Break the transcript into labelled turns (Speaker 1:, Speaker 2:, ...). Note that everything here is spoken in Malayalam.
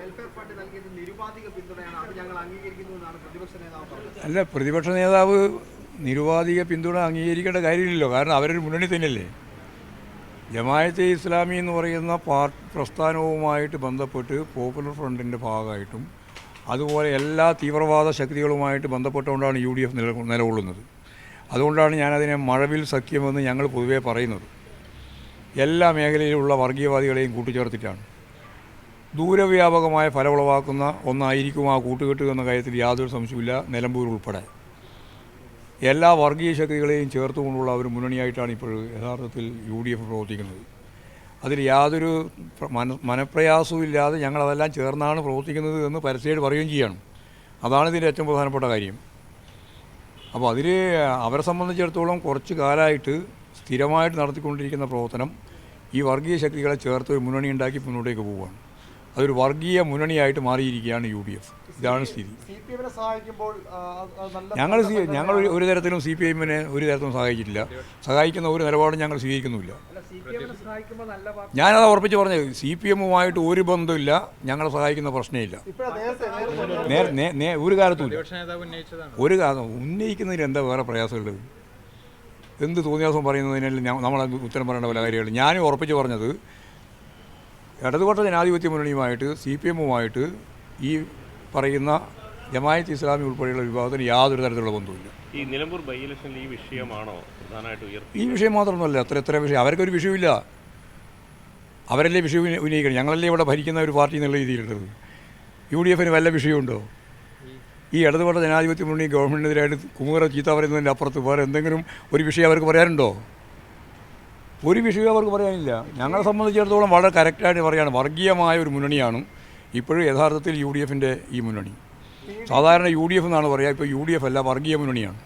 Speaker 1: വെൽഫെയർ നിരുപാധിക പിന്തുണയാണ്. അത് ഞങ്ങൾ അംഗീകരിക്കുന്നു എന്നാണ് പ്രതിപക്ഷ നേതാവ് പറഞ്ഞത്
Speaker 2: അല്ല പ്രതിപക്ഷ നേതാവ് നിരുപാധിക പിന്തുണ അംഗീകരിക്കേണ്ട കാര്യമില്ലല്ലോ. കാരണം അവരൊരു മുന്നണി തന്നെയല്ലേ. ജമായത്തെ ഇസ്ലാമി എന്ന് പറയുന്ന പാർട്ടി പ്രസ്ഥാനവുമായിട്ട് ബന്ധപ്പെട്ട് പോപ്പുലർ ഫ്രണ്ടിന്റെ ഭാഗമായിട്ടും അതുപോലെ എല്ലാ തീവ്രവാദ ശക്തികളുമായിട്ട് ബന്ധപ്പെട്ടുകൊണ്ടാണ് യു ഡി എഫ് നില നിലകൊള്ളുന്നത്. അതുകൊണ്ടാണ് ഞാനതിനെ മഴവിൽ സഖ്യമെന്ന് ഞങ്ങൾ പൊതുവേ പറയുന്നത്. എല്ലാ മേഖലയിലുള്ള വർഗീയവാദികളെയും കൂട്ടിച്ചേർത്തിട്ടാണ്. ദൂരവ്യാപകമായ ഫലമുളവാക്കുന്ന ഒന്നായിരിക്കും ആ കൂട്ടുകെട്ട് എന്ന കാര്യത്തിൽ യാതൊരു സംശയമില്ല നിലമ്പൂർ ഉൾപ്പെടെ. എല്ലാ വർഗീയ ശക്തികളെയും ചേർത്തുകൊണ്ടുള്ള ഒരു മുന്നണിയായിട്ടാണ് ഇപ്പോൾ യഥാർത്ഥത്തിൽ യു ഡി എഫ് പ്രവർത്തിക്കുന്നത്. അതിൽ യാതൊരു മന മനപ്രയാസവും ഇല്ലാതെ ഞങ്ങളതെല്ലാം ചേർന്നാണ് പ്രവർത്തിക്കുന്നത് എന്ന് പരസ്യമായിട്ട് പറയുകയും ചെയ്യണം. അതാണ് ഇതിന്റെ ഏറ്റവും പ്രധാനപ്പെട്ട കാര്യം. അപ്പോൾ അതിൽ അവരെ സംബന്ധിച്ചിടത്തോളം കുറച്ച് കാലമായിട്ട് സ്ഥിരമായിട്ട് നടത്തിക്കൊണ്ടിരിക്കുന്ന പ്രവർത്തനം ഈ വർഗീയ ശക്തികളെ ചേർത്ത് ഒരു മുന്നണി ഉണ്ടാക്കി മുന്നോട്ടേക്ക് പോവുകയാണ്. അതൊരു വർഗീയ മുന്നണിയായിട്ട് മാറിയിരിക്കുകയാണ് യു ഡി എഫ് ഇതാണ് സ്ഥിതി.
Speaker 1: സി സഹായിക്കുമ്പോൾ നല്ല
Speaker 2: ഞങ്ങൾ ഞങ്ങൾ ഒരു- തരത്തിലും സി പി എമ്മിനെ ഒരു തരത്തിലും സഹായിച്ചിട്ടില്ല. സഹായിക്കുന്ന ഒരു നിലപാടും ഞങ്ങൾ സ്വീകരിക്കുന്നുമില്ല. ഞാനത് ഉറപ്പിച്ച് പറഞ്ഞത് സി പി എമ്മുമായിട്ട് ഒരു ബന്ധമില്ല ഞങ്ങളെ സഹായിക്കുന്ന പ്രശ്നമില്ല. ഒരു കാലത്തുമില്ല ഒരു കാലം ഉന്നയിക്കുന്നതിന് എന്താ വേറെ പ്രയാസമുള്ളത്? എന്ത് തോന്നിയാസം പറയുന്നതിനെല്ലാം നമ്മൾ ഉത്തരം പറയേണ്ട പല കാര്യങ്ങൾ. ഞാനും ഉറപ്പിച്ച് പറഞ്ഞത് ഇടതുപക്ഷ ജനാധിപത്യ മുന്നണിയുമായിട്ട് സി പി എമ്മുമായിട്ട് ഈ പറയുന്ന ജമായത്ത് ഇസ്ലാമി ഉൾപ്പെടെയുള്ള വിഭാഗത്തിന് യാതൊരു തരത്തിലുള്ള ബന്ധവുമില്ല.
Speaker 3: ഈ നിലമ്പൂർ ബൈ ഇലക്ഷനിൽ ഈ വിഷയമാണോ പ്രധാനമായിട്ട്
Speaker 2: ഈ വിഷയം മാത്രമൊന്നുമല്ല അത്ര എത്ര വിഷയം. അവർക്കൊരു വിഷയമില്ല അവരല്ലേ വിഷയം ഉന്ന- ഉന്നയിക്കണം? ഞങ്ങളല്ലേ ഇവിടെ ഭരിക്കുന്ന ഒരു പാർട്ടി എന്നുള്ള രീതിയിലുള്ളത്. യു ഡി എഫിന് വല്ല വിഷയമുണ്ടോ? ഈ ഇടതുപക്ഷ ജനാധിപത്യ മുന്നണി ഗവൺമെന്റിനെതിരായിട്ട് കുമുറ ചീത്ത പറയുന്നതിന്റെ അപ്പുറത്ത് വേറെ എന്തെങ്കിലും ഒരു വിഷയം അവർക്ക് പറയാനുണ്ടോ? ഒരു വിഷയം അവർക്ക് പറയാനില്ല. ഞങ്ങളെ സംബന്ധിച്ചിടത്തോളം വളരെ കറക്റ്റായിട്ട് പറയാണ്. വർഗീയമായ ഒരു മുന്നണിയാണ് ഇപ്പോഴും യഥാർത്ഥത്തിൽ യു ഡി എഫിന്റെ ഈ മുന്നണി. സാധാരണ യു ഡി എഫ് എന്നാണ് പറയുക ഇപ്പോൾ യു ഡി എഫ് അല്ല വർഗീയ മുന്നണിയാണ്.